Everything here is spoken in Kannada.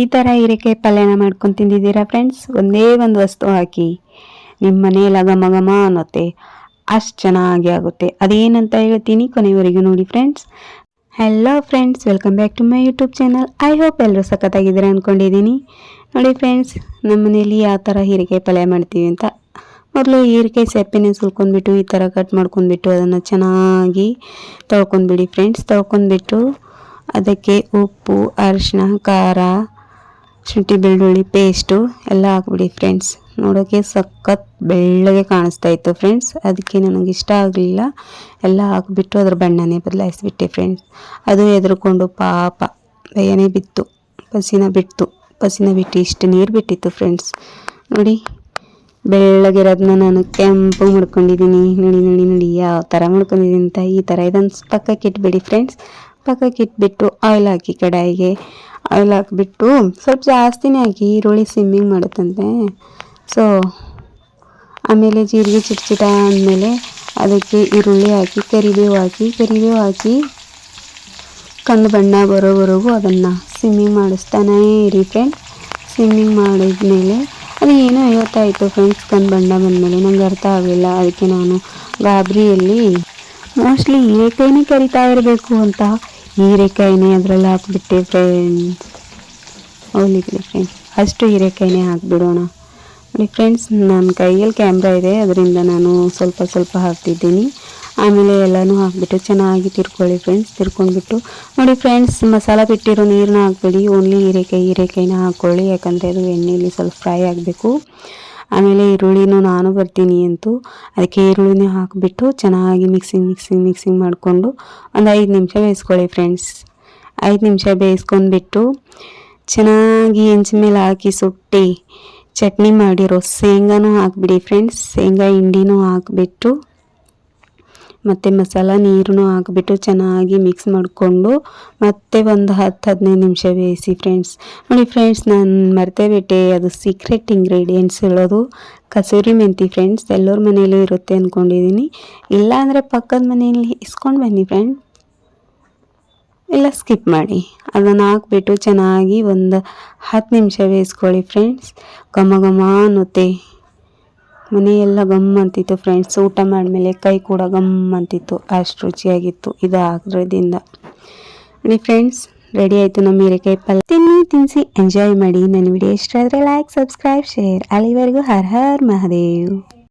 ಈ ಥರ ಹೀರೆಕಾಯಿ ಪಲ್ಯನ ಮಾಡ್ಕೊಂಡು ತಿಂದಿದ್ದೀರಾ ಫ್ರೆಂಡ್ಸ್ ಒಂದೇ ಒಂದು ವಸ್ತು ಹಾಕಿ. ನಿಮ್ಮ ಮನೆಯಲ್ಲಿ ಘಮ ಘಮ ಅನ್ನತ್ತೆ ಅಷ್ಟು ಚೆನ್ನಾಗಿ ಆಗುತ್ತೆ. ಅದೇನಂತ ಹೇಳ್ತೀನಿ ಕೊನೆವರೆಗೂ ನೋಡಿ friends hello friends welcome back to my YouTube channel I hope ಎಲ್ಲರೂ ಸಖತ್ತಾಗಿದ್ದೀರಾ ಅಂದ್ಕೊಂಡಿದ್ದೀನಿ ನೋಡಿ ಫ್ರೆಂಡ್ಸ್ ನಮ್ಮ ಮನೇಲಿ ಯಾವ ಥರ ಹೀರೆಕಾಯಿ ಪಲ್ಯ ಮಾಡ್ತೀವಿ ಅಂತ. ಮೊದಲು ಹೀರೆಕಾಯಿ ಸೆಪ್ಪಿನ ಸುಲ್ಕೊಂಡ್ಬಿಟ್ಟು ಈ ಥರ ಕಟ್ ಮಾಡ್ಕೊಂಡ್ಬಿಟ್ಟು ಅದನ್ನು ಚೆನ್ನಾಗಿ ತೊಳ್ಕೊಂಡ್ಬಿಡಿ ಫ್ರೆಂಡ್ಸ್ ತೊಳ್ಕೊಂಡ್ಬಿಟ್ಟು ಅದಕ್ಕೆ ಉಪ್ಪು ಅರಿಶಿನ ಖಾರ ಶುಂಠಿ ಬೆಳ್ಳುಳ್ಳಿ ಪೇಸ್ಟು ಎಲ್ಲ ಹಾಕ್ಬಿಡಿ ಫ್ರೆಂಡ್ಸ್ ನೋಡೋಕ್ಕೆ ಸಖತ್ ಬೆಳ್ಳಗೆ ಕಾಣಿಸ್ತಾ ಇತ್ತು ಫ್ರೆಂಡ್ಸ್ ಅದಕ್ಕೆ ನನಗೆ ಇಷ್ಟ ಆಗಲಿಲ್ಲ. ಎಲ್ಲ ಹಾಕ್ಬಿಟ್ಟು ಅದ್ರ ಬಣ್ಣನೇ ಬದಲಾಯಿಸ್ಬಿಟ್ಟೆ ಫ್ರೆಂಡ್ಸ್ ಅದು ಎದುರುಕೊಂಡು ಪಾಪ, ಭಯನೇ ಬಿತ್ತು. ಪಸಿನ ಬಿಟ್ಟು ಪಸಿನ ಬಿಟ್ಟು ಇಷ್ಟು ನೀರು ಬಿಟ್ಟಿತ್ತು ಫ್ರೆಂಡ್ಸ್ ನೋಡಿ ಬೆಳ್ಳಗಿರೋದನ್ನ ನಾನು ಕೆಂಪು ಮಾಡ್ಕೊಂಡಿದ್ದೀನಿ. ನೋಡಿ ನೋಡಿ ನೋಡಿ. ಯಾವ ಥರ ಮಾಡ್ಕೊಂಡಿದ್ದೀನಿ ಅಂತ ಈ ಥರ ಇದನ್ನು ಪಕ್ಕಕ್ಕೆ ಇಟ್ಬಿಡಿ ಫ್ರೆಂಡ್ಸ್ ಪಕ್ಕಕ್ಕೆ ಇಟ್ಬಿಟ್ಟು ಆಯಿಲ್ ಹಾಕಿ ಕಡಾಯಿಗೆ. ಆಯಿಲ್ ಹಾಕಿಬಿಟ್ಟು ಸ್ವಲ್ಪ ಜಾಸ್ತಿನೇ ಹಾಕಿ ಈರುಳ್ಳಿ ಸಿಮ್ಮಿಂಗ್ ಮಾಡುತ್ತಂತೆ. ಸೊ ಆಮೇಲೆ ಜೀರಿಗೆ ಚಿಟ್ಚಿಟ ಅಂದಮೇಲೆ ಅದಕ್ಕೆ ಈರುಳ್ಳಿ ಹಾಕಿ, ಕರಿಬೇವು ಹಾಕಿ ಕರಿಬೇವು ಹಾಕಿ ಕಂದು ಬಣ್ಣ ಬರೋವರೆಗೂ ಅದನ್ನು ಸಿಮ್ಮಿಂಗ್ ಮಾಡಿಸ್ತಾನೇ ಇರಿ ಫ್ರೆಂಡ್ ಸ್ವಿಮ್ಮಿಂಗ್ ಮಾಡಿದ್ಮೇಲೆ ಅದು ಏನೋ ಐವತ್ತಾಯಿತು ಫ್ರೆಂಡ್ಸ್ ಕಂದು ಬಣ್ಣ ಬಂದಮೇಲೆ. ನಂಗೆ ಅರ್ಥ ಆಗಲಿಲ್ಲ. ಅದಕ್ಕೆ ನಾನು ಗಾಬರಿಯಲ್ಲಿ ಮೋಸ್ಟ್ಲಿ ಹೀರೆಕಾಯಿನೇ ಕರಿತಾ ಇರಬೇಕು ಅಂತ ಹೀರೆಕಾಯಿನೇ ಅದರಲ್ಲಿ ಹಾಕ್ಬಿಟ್ಟೆ ಫ್ರೆಂಡ್ಸ್ ಹೋಗ್ಲಿಕ್ಕೆ ಫ್ರೆಂಡ್ಸ್ ಅಷ್ಟು ಹೀರೆಕಾಯಿನೇ ಹಾಕ್ಬಿಡೋಣ. ನೋಡಿ ಫ್ರೆಂಡ್ಸ್ ನನ್ನ ಕೈಯಲ್ಲಿ ಕ್ಯಾಮ್ರಾ ಇದೆ, ಅದರಿಂದ ನಾನು ಸ್ವಲ್ಪ ಸ್ವಲ್ಪ ಹಾಕ್ತಿದ್ದೀನಿ. ಆಮೇಲೆ ಎಲ್ಲನೂ ಹಾಕ್ಬಿಟ್ಟು ಚೆನ್ನಾಗಿ ತಿರ್ಕೊಳ್ಳಿ ಫ್ರೆಂಡ್ಸ್ ತಿರ್ಕೊಂಡ್ಬಿಟ್ಟು. ನೋಡಿ ಫ್ರೆಂಡ್ಸ್ ಮಸಾಲ ಬಿಟ್ಟಿರೋ ನೀರನ್ನ ಹಾಕ್ಬೇಡಿ. ಓನ್ಲಿ ಹೀರೆಕಾಯಿ, ಹೀರೆಕಾಯಿನ ಹಾಕ್ಕೊಳ್ಳಿ ಯಾಕಂದರೆ ಅದು ಎಣ್ಣೆಯಲ್ಲಿ ಸ್ವಲ್ಪ ಫ್ರೈ ಆಗಬೇಕು. ಆಮೇಲೆ ಈರುಳ್ಳಿನೂ ನಾನು ಬರ್ತೀನಿ ಅಂತೂ ಅದಕ್ಕೆ ಈರುಳ್ಳಿನೇ ಹಾಕಿಬಿಟ್ಟು ಚೆನ್ನಾಗಿ ಮಿಕ್ಸಿಂಗ್ ಮಿಕ್ಸಿಂಗ್ ಮಿಕ್ಸಿಂಗ್ ಮಾಡಿಕೊಂಡು ಒಂದು ಐದು ನಿಮಿಷ ಬೇಯಿಸ್ಕೊಳ್ಳಿ ಫ್ರೆಂಡ್ಸ್ ಐದು ನಿಮಿಷ ಬೇಯಿಸ್ಕೊಂಡ್ಬಿಟ್ಟು ಚೆನ್ನಾಗಿ ಹೆಂಚಿನ ಮೇಲೆ ಹಾಕಿ ಸುಟ್ಟಿ ಚಟ್ನಿ ಮಾಡಿರೋ ಶೇಂಗಾನೂ ಹಾಕಿಬಿಡಿ ಫ್ರೆಂಡ್ಸ್ ಶೇಂಗಾ, ಹಿಂಡಿನೂ ಹಾಕಿಬಿಟ್ಟು ಮತ್ತು ಮಸಾಲ ನೀರನ್ನು ಹಾಕಿಬಿಟ್ಟು ಚೆನ್ನಾಗಿ ಮಿಕ್ಸ್ ಮಾಡಿಕೊಂಡು ಮತ್ತೆ ಒಂದು ಹತ್ತು, ಹದಿನೈದು ನಿಮಿಷ ಬೇಯಿಸಿ ಫ್ರೆಂಡ್ಸ್ ನೋಡಿ ಫ್ರೆಂಡ್ಸ್ ನಾನು ಮರ್ತೇ ಬಿಟ್ಟೆ ಅದು ಸೀಕ್ರೆಟ್ ಇಂಗ್ರೀಡಿಯೆಂಟ್ಸ್ ಹೇಳೋದು. ಕಸೂರಿ ಮೆಂತಿ ಫ್ರೆಂಡ್ಸ್ ಎಲ್ಲರ ಮನೆಯಲ್ಲೂ ಇರುತ್ತೆ ಅಂದ್ಕೊಂಡಿದ್ದೀನಿ ಇಲ್ಲ ಅಂದರೆ ಪಕ್ಕದ ಮನೆಯಲ್ಲಿ ಇಸ್ಕೊಂಡು ಬನ್ನಿ ಫ್ರೆಂಡ್ ಇಲ್ಲ ಸ್ಕಿಪ್ ಮಾಡಿ. ಅದನ್ನು ಹಾಕ್ಬಿಟ್ಟು ಚೆನ್ನಾಗಿ ಒಂದು ಹತ್ತು ನಿಮಿಷ ಬೇಯಿಸ್ಕೊಳ್ಳಿ ಫ್ರೆಂಡ್ಸ್ ಘಮ ಘಮ ಅನ್ನುತ್ತೆ. ಮನೆಯೆಲ್ಲ ಗಮ್ ಅಂತಿತ್ತು ಫ್ರೆಂಡ್ಸ್ ಊಟ ಮಾಡಿದ್ಮೇಲೆ ಕೈ ಕೂಡ ಗಮ್ ಅಂತಿತ್ತು ಅಷ್ಟು ರುಚಿಯಾಗಿತ್ತು ಇದು ಹಾಕೋದ್ರಿಂದ ನೋಡಿ ಫ್ರೆಂಡ್ಸ್ ರೆಡಿ ಆಯಿತು ನಮ್ಮ ಹೀರೆಕಾಯಿ ಪಲ್ಯ. ತಿನ್ನಿ ತಿನ್ನಿಸಿ ಎಂಜಾಯ್ ಮಾಡಿ. ನನ್ನ ವಿಡಿಯೋ ಇಷ್ಟ ಆದರೆ ಲೈಕ್ ಸಬ್ಸ್ಕ್ರೈಬ್ ಶೇರ್ ಅಲ್ಲಿವರೆಗೂ ಹರ್ ಹರ್ ಮಹಾದೇವ್.